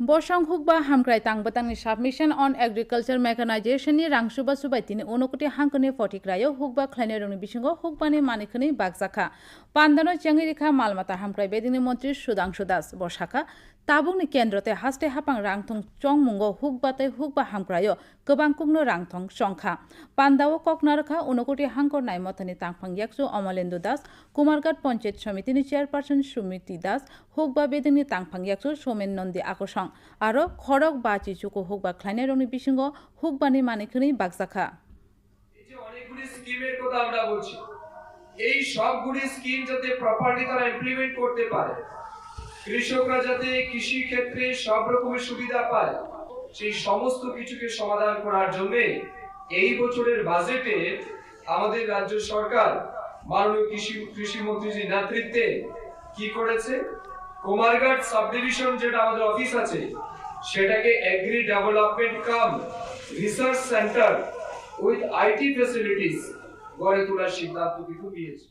বসং হুক বা হামক্রাই তাংবাতাংনি সাবমিশন অন এগ্রিকালচার মেকানাইজেশন নি মেকানাইজেশননি রাংসুবা সুবাই তিনি অনুকটি হাঙ্কনি ফটিক্রায়ও হুক বা খ্লাইনের রংনি বিসঙ্গ হুক বানি মানিকনি বাগজাখা। পান্দানো চেঙ্গি রেখা মালমাতা হামক্রাই বেদিনী মন্ত্রী সুদাংশু দাস বসাখা। তাবুংনি কেন্দ্রতে হাস্তে হাপাং রাংথং চংমুঙ্গ হুক বাতে হুক বা হামক্রায়ও গবাং কুংনো রাংথং সংখা পান্দাও ককনারখা অনুকটি হাঙ্কর মতনি তাংফাং ইয়াকসু অমলেন্দু দাস। কুমারঘাট পঞ্চায়েত সমিতিনি চেয়ারপারসন সুমিতি দাস। হুক বা বেদিনী তাংফাং ইয়াকসু সোমেন নন্দী আকর্ষণ kwbang aro khorok ba chichuko hukba khlainai rokni bisingo hukbani manikhni bakjaka স্কিমের কথা এই সবগুলি স্কিম যাতে প্রপারলি তারা ইমপ্লিমেন্ট করতে পারে, কৃষকরা যাতে কৃষি ক্ষেত্রে সব রকমের সুবিধা পায়, সেই সমস্ত কিছুকে সমাধান করার জন্য এই বছরের বাজেটে আমাদের রাজ্য সরকার মাননীয় কৃষি কৃষিমন্ত্রীজির নেতৃত্বে কি করেছে? কুমারঘাট সাব ডিভিশন যেটা আমাদের অফিস আছে, সেটাকে agri development cum research centre with IT facilities গড়ে তোলার সিদ্ধান্ত কিন্তু নিয়েছে।